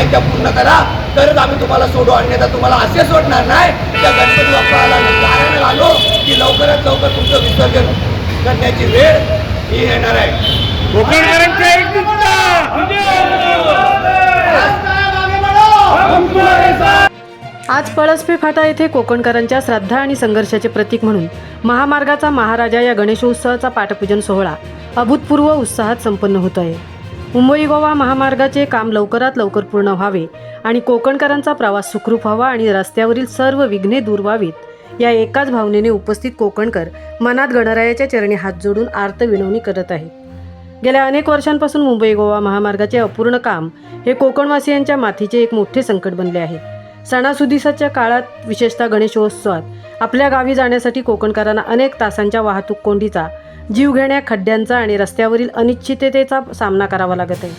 एकदा पूर्ण करा. तरच आम्ही तुम्हाला सोडू. अन्यथा तुम्हाला असे सोडणार नाही त्या गणपती बाप्पाला कारण आलो की लवकरात लवकर तुमचं विसर्जन करण्याची वेळ ही येणार आहे. आज पळसपे फाटा येथे कोकणकरांच्या श्रद्धा आणि संघर्षाचे प्रतीक म्हणून महामार्गाचा महाराजा या गणेशोत्सवाचा पाठपूजन सोहळा अभूतपूर्व उत्साहात संपन्न होत आहे. मुंबई गोवा महामार्गाचे काम लवकरात लवकर पूर्ण व्हावे आणि कोकणकरांचा प्रवास सुखरूप व्हावा आणि रस्त्यावरील सर्व विघ्ने दूर व्हावीत. या एकाच भावनेने उपस्थित कोकणकर मनात गणरायाच्या चरणी हात जोडून आर्त विनवणी करत आहेत. गेल्या अनेक वर्षांपासून मुंबई गोवा महामार्गाचे अपूर्ण काम हे कोकणवासियांच्या माथीचे एक मोठे संकट बनले आहे. सणासुदीसाच्या काळात विशेषतः गणेशोत्सवात आपल्या गावी जाण्यासाठी कोकणकरांना अनेक तासांच्या वाहतूक कोंडीचा जीवघेण्या खड्ड्यांचा आणि रस्त्यावरील अनिश्चिततेचा सामना करावा लागत आहे.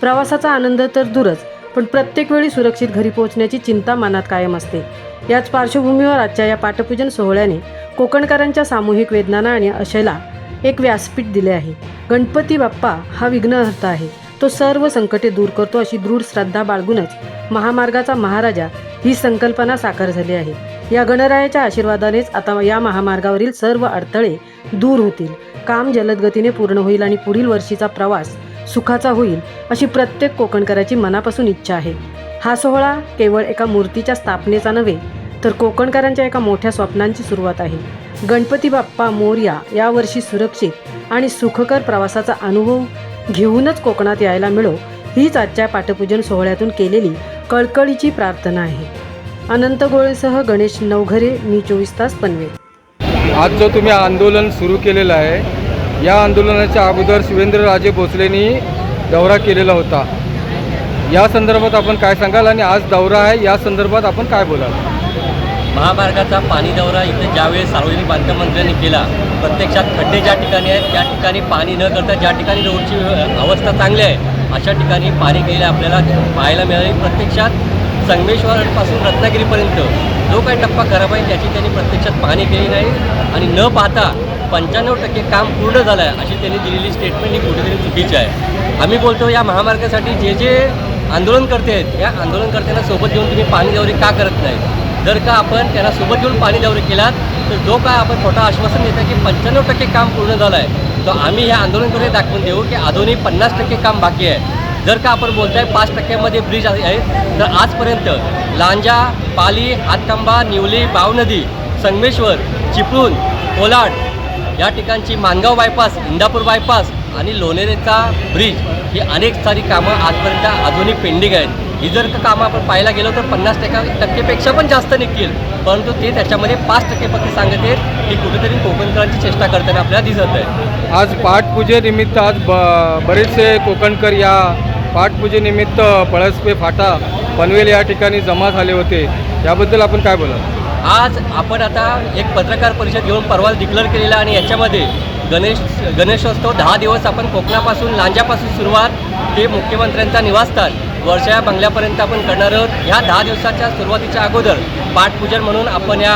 प्रवासाचा आनंद तर दूरच पण प्रत्येक वेळी सुरक्षित घरी पोहोचण्याची चिंता मनात कायम असते. याच पार्श्वभूमीवर आजच्या या पाठपूजन सोहळ्याने कोकणकरांच्या सामूहिक वेदनांना आणि आशेला एक व्यासपीठ दिले आहे. गणपती बाप्पा हा विघ्नहर्ता आहे. तो सर्व संकटे दूर करतो अशी दृढ श्रद्धा बाळगूनच महामार्गाचा महाराजा ही संकल्पना साकार झाली आहे. या गणरायाच्या आशीर्वादानेच आता या महामार्गावरील सर्व अडथळे दूर होतील. काम जलद गतीने पूर्ण होईल आणि पुढील वर्षीचा प्रवास सुखाचा होईल अशी प्रत्येक कोकणकराची मनापासून इच्छा आहे. हा सोहळा केवळ एका मूर्तीच्या स्थापनेचा नव्हे तर कोकणकरांच्या एका मोठ्या स्वप्नांची सुरुवात आहे. गणपती बाप्पा मोरया यावर्षी सुरक्षित आणि सुखकर प्रवासाचा अनुभव घेऊनच कोकणात यायला मिळो हीच आजच्या पाठपूजन सोहळ्यातून केलेली कळकळीची प्रार्थना आहे. अनंत गोळेसह गणेश नवघरे मी चोवीस तास पनवेल. आज जो तुम्ही आंदोलन सुरू केलेलं आहे या आंदोलनाच्या अगोदर शिवेंद्रराजे भोसलेंनी दौरा केलेला होता. या संदर्भात आपण काय सांगाल आणि आज दौरा आहे या संदर्भात आपण काय बोलाल? महामार्गाचा पाणी दौरा इथे ज्यावेळेस सार्वजनिक बांधकाम मंत्र्यांनी केला प्रत्यक्षात खड्डे ज्या ठिकाणी आहेत त्या ठिकाणी पाणी न करता ज्या ठिकाणी रोडची अवस्था चांगली आहे अशा ठिकाणी पाणी गेले आपल्याला पाहायला मिळाले. प्रत्यक्षात संगमेश्वरपासून रत्नागिरीपर्यंत जो काही टप्पा खराब आहे त्याची त्यांनी प्रत्यक्षात पाहणी केली नाही आणि न पाहता पंच्याण्णव टक्के काम पूर्ण झालं आहे अशी त्यांनी दिलेली स्टेटमेंट ही कुठेतरी चुकीची आहे. आम्ही बोलतो या महामार्गासाठी जे जे आंदोलनकर्ते आहेत या आंदोलनकर्त्यांना सोबत घेऊन तुम्ही पाणी दौरे का करत नाही? जर का आपण त्यांना सोबत घेऊन पाणी दौरे केलात तर जो काय आपण खोटा आश्वासन देतं की पंच्याण्णव टक्के काम पूर्ण झालं आहे तर आम्ही ह्या आंदोलनकडे दाखवून देऊ की अजूनही पन्नास टक्के काम बाकी आहे. जर का आपण बोलताय पाच टक्क्यामध्ये ब्रिज आहे तर आजपर्यंत लांजा पाली हातकंबा निवली बावनदी संगमेश्वर चिपळूण कोलाड या ठिकाणची मानगाव बायपास इंदापूर बायपास आणि लोणेरेचा ब्रिज ही अनेक सारी कामं आजपर्यंत अजूनही पेंडिंग आहेत. ही जर का कामं आपण पाहायला गेलो तर पन्नास टक्का टक्केपेक्षा पण जास्त निघतील. परंतु ते त्याच्यामध्ये पाच टक्के फक्त सांगत आहेत की कुठेतरी कोकणकरांची चेष्टा करताना आपल्याला दिसत आहे. आज पाठपूजेनिमित्त आज ब बरेचसे कोकणकर या पाठपूजेनिमित्त पळसपे फाटा पनवेल या ठिकाणी जमा झाले होते. याबद्दल आपण काय बोलाल? आज आपण आता एक पत्रकार परिषद घेऊन परवा डिक्लेअर केलेला आणि याच्यामध्ये गणेश गणेशोत्सव दहा दिवस आपण कोकणापासून लांजापासून सुरुवात ते मुख्यमंत्र्यांचा निवासस्थान वर्षा बंगल्यापर्यंत आपण करणार आहोत. ह्या दहा दिवसाच्या सुरुवातीच्या अगोदर पाठपूजन म्हणून आपण या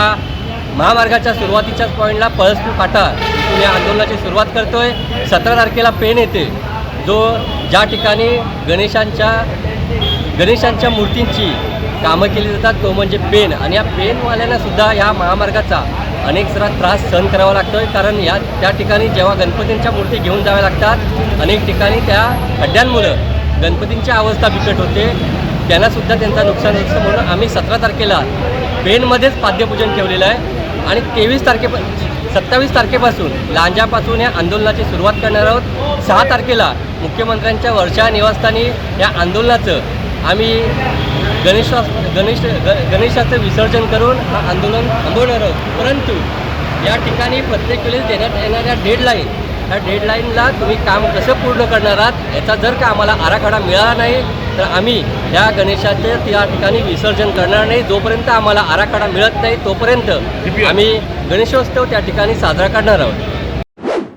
महामार्गाच्या सुरुवातीच्याच पॉईंटला पळसपूर फाटा इथून या आंदोलनाची सुरुवात करतोय. सतरा तारखेला पेन येते. जो ज्या ठिकाणी गणेशांच्या गणेशांच्या मूर्तींची कामं केली जातात तो म्हणजे पेन. आणि या पेनवाल्यांनासुद्धा ह्या या महामार्गाचा अनेक जरा त्रास सहन करावा लागतो आहे कारण या त्या ठिकाणी जेव्हा गणपतींच्या मूर्ती घेऊन जाव्या लागतात अनेक ठिकाणी त्या खड्ड्यांमुळं गणपतींची अवस्था बिकट होते. त्यांनासुद्धा त्यांचा नुकसान होतं म्हणून आम्ही सतरा तारखेला पेनमध्येच पाद्यपूजन ठेवलेलं आहे. आणि तेवीस तारखे सत्तावीस तारखेपासून लांजापासून या आंदोलनाची सुरुवात करणार आहोत. सहा तारखेला मुख्यमंत्र्यांच्या वर्षा निवासस्थानी या आंदोलनाचं आम्ही गणेशा गणेश ग गणेशाचं विसर्जन करून हा आंदोलन थांबवणार आहोत. परंतु या ठिकाणी प्रत्येक वेळेस देण्यात येणाऱ्या डेडलाईन ह्या डेडलाईनला तुम्ही काम कसं पूर्ण करणार आहात याचा जर का आम्हाला आराखडा मिळाला नाही तर आम्ही या गणेशाचे त्या ठिकाणी विसर्जन करणार नाही. जोपर्यंत आम्हाला आराखडा मिळत नाही तोपर्यंत आम्ही गणेशोत्सव त्या ठिकाणी साजरा करणार आहोत.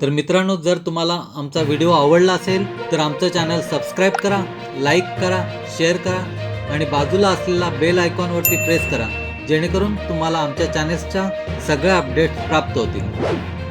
तर मित्रांनो जर तुम्हाला आमचा व्हिडिओ आवडला असेल तर आमचं चॅनल सबस्क्राईब करा लाईक करा शेअर करा आणि बाजूला असलेला बेल आयकॉनवरती प्रेस करा जेणेकरून तुम्हाला आमच्या चॅनेल्सच्या सगळ्या अपडेट्स प्राप्त होतील.